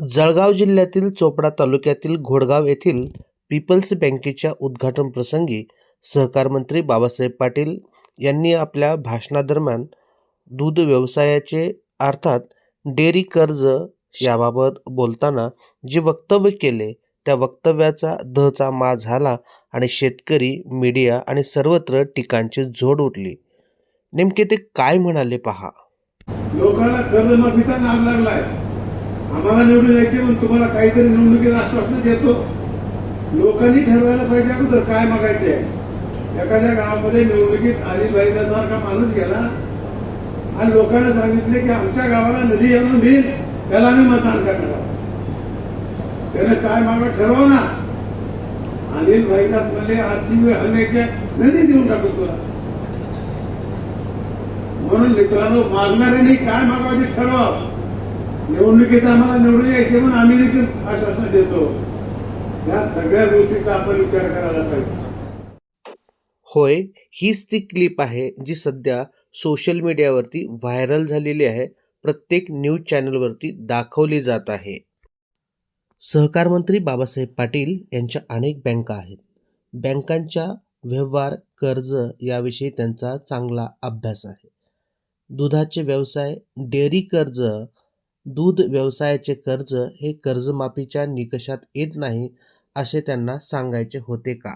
जळगाव जिल्ह्यातील चोपडा तालुक्यातील घोडगाव येथील पीपल्स बँकेच्या उद्घाटन प्रसंगी सहकार मंत्री बाबासाहेब पाटील यांनी आपल्या भाषणादरम्यान दूध व्यवसायाचे अर्थात डेअरी कर्ज याबाबत बोलताना जे वक्तव्य केले त्या वक्तव्याचा दहचा मा झाला आणि शेतकरी मीडिया आणि सर्वत्र टीकांची झोड उठली. नेमके ते काय म्हणाले पहा? लोकांना कर्जमाफीचा नाद लागलाय. आम्हाला निवडून यायचे म्हणून तुम्हाला काहीतरी निवडणुकीत आश्वासन देतो. लोकांनी ठरवायला पाहिजे अगोदर काय मागायचे एखाद्या गावामध्ये निवडणुकीत आली सारखा माणूस गेला आणि लोकांना सांगितले की आमच्या गावाला नदी आणून देईल त्याला आम्ही मतदान करणार त्याने काय मागा ठरव ना अनिल भाईदास म्हणले आजची वेळ हल्ल्याच्या नदी देऊन टाकू तुला. म्हणून मित्रांनो मागणाऱ्यांनी काय मागवायचे ठरवा. निवडणुकीत आम्हाला निवडून यायचे म्हणून आम्ही देखील आश्वासन देतो. या सगळ्या गोष्टीचा आपण विचार करायला पाहिजे. होय हीच ती क्लिप आहे जी सध्या सोशल मीडियावरती व्हायरल झालेली आहे. प्रत्येक न्यूज चॅनलवरती दाखवली जात आहे. सहकार मंत्री बाबासाहेब पाटील यांच्या अनेक बँका आहेत. बँकांच्या व्यवहार कर्ज याविषयी त्यांचा चांगला अभ्यास आहे. दुधाचे व्यवसाय डेअरी कर्ज दूध व्यवसायाचे कर्ज हे कर्जमाफीच्या निकषात येत नाही असे त्यांना सांगायचे होते का?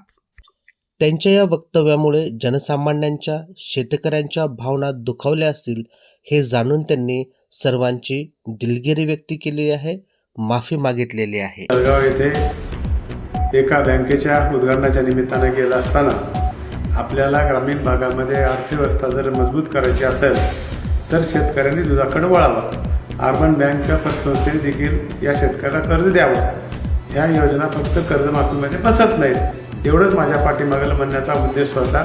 त्यांच्या या वक्तव्यामुळे जनसामान्यांच्या शेतकऱ्यांच्या भावना दुखावल्या असतील हे जाणून त्यांनी सर्वांची दिलगिरी व्यक्त केली आहे माफी मागितलेली आहे. जळगाव येथे एका बँकेच्या उद्घाटनाच्या निमित्तानं गेलं असताना आपल्याला ग्रामीण भागामध्ये अर्थव्यवस्था जर मजबूत करायची असेल तर शेतकऱ्यांनी दुधाकडे वळावं. अर्बन बँक पतसंस्थेने देखील या शेतकऱ्याला कर्ज द्यावं. ह्या योजना फक्त कर्जमाफीमध्ये बसत नाहीत. एवढंच माझ्या पाठीमागेला म्हणण्याचा उद्देश होता.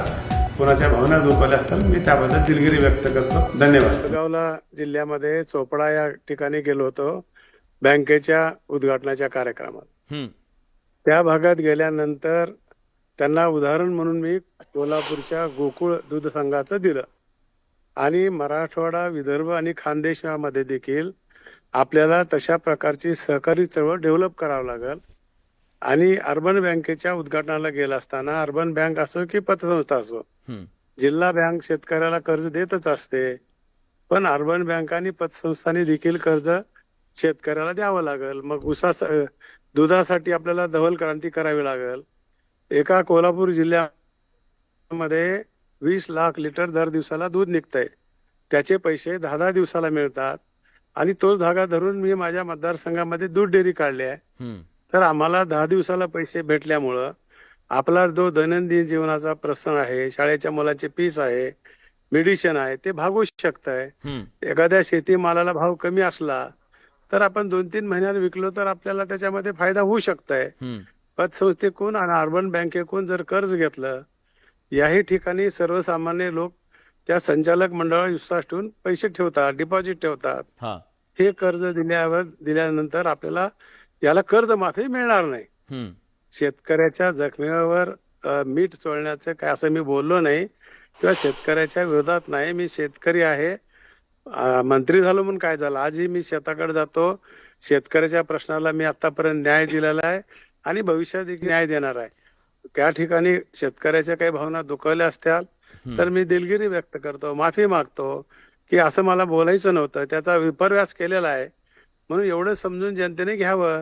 कोणाच्या भावना दुखावल्या असतात मी त्याबद्दल दिलगिरी व्यक्त करतो. धन्यवाद. जळगावला जिल्ह्यामध्ये चोपडा या ठिकाणी गेलो होतो बँकेच्या उद्घाटनाच्या कार्यक्रमात. त्या भागात गेल्यानंतर त्यांना उदाहरण म्हणून मी कोल्हापूरच्या गोकुळ दूध संघाचं दिलं. आणि मराठवाडा विदर्भ आणि खानदेशामध्ये देखील आपल्याला तशा प्रकारची सहकारी चळवळ डेव्हलप करावं लागेल. आणि अर्बन बँकेच्या उद्घाटनाला गेला असताना अर्बन बँक असो की पतसंस्था असो. जिल्हा बँक शेतकऱ्याला कर्ज देतच असते. पण अर्बन बँक आणि पतसंस्थांनी देखील कर्ज शेतकऱ्याला द्यावं लागेल. मग उसा दुधासाठी आपल्याला धवल क्रांती करावी लागेल. एका कोल्हापूर जिल्ह्यामध्ये वीस लाख लिटर दर दिवसाला दूध निघतंय त्याचे पैसे दहा दहा दिवसाला मिळतात आणि तोच धागा धरून मी माझ्या मतदारसंघामध्ये दूध डेअरी काढली आहे. तर आम्हाला दहा दिवसाला पैसे भेटल्यामुळं आपला जो दैनंदिन जीवनाचा प्रसंग आहे शाळेच्या मुलाचे फीस आहे मेडिसिन आहे ते भागू शकत आहे. एखाद्या शेतीमालाला भाव कमी असला तर आपण दोन तीन महिन्यात विकलो तर आपल्याला त्याच्यामध्ये फायदा होऊ शकत आहे हम्म. पतसंस्थेकडून आणि अर्बन बँकेकडून जर कर्ज घेतलं याही ठिकाणी सर्वसामान्य लोक त्या संचालक मंडळावर विश्वास ठेवून पैसे ठेवतात डिपॉझिट ठेवतात. हा. कर्ज दिल्यावर दिल्यानंतर आपल्याला याला कर्जमाफी मिळणार नाही. शेतकऱ्याच्या जखमेवर मीठ चोळण्याचं काय असं मी बोललो नाही किंवा शेतकऱ्याच्या विरोधात नाही. मी शेतकरी आहे. मंत्री झालो म्हणून काय झालं? आजही मी शेताकडे जातो. शेतकऱ्याच्या प्रश्नाला मी आतापर्यंत न्याय दिलेला आहे आणि भविष्यात न्याय देणार आहे. त्या ठिकाणी शेतकऱ्याच्या काही भावना दुखावल्या असत्याल तर मी दिलगिरी व्यक्त करतो माफी मागतो की असं मला बोलायचं नव्हतं त्याचा विपर्यास केलेला आहे. म्हणून एवढं समजून जनतेने घ्यावं.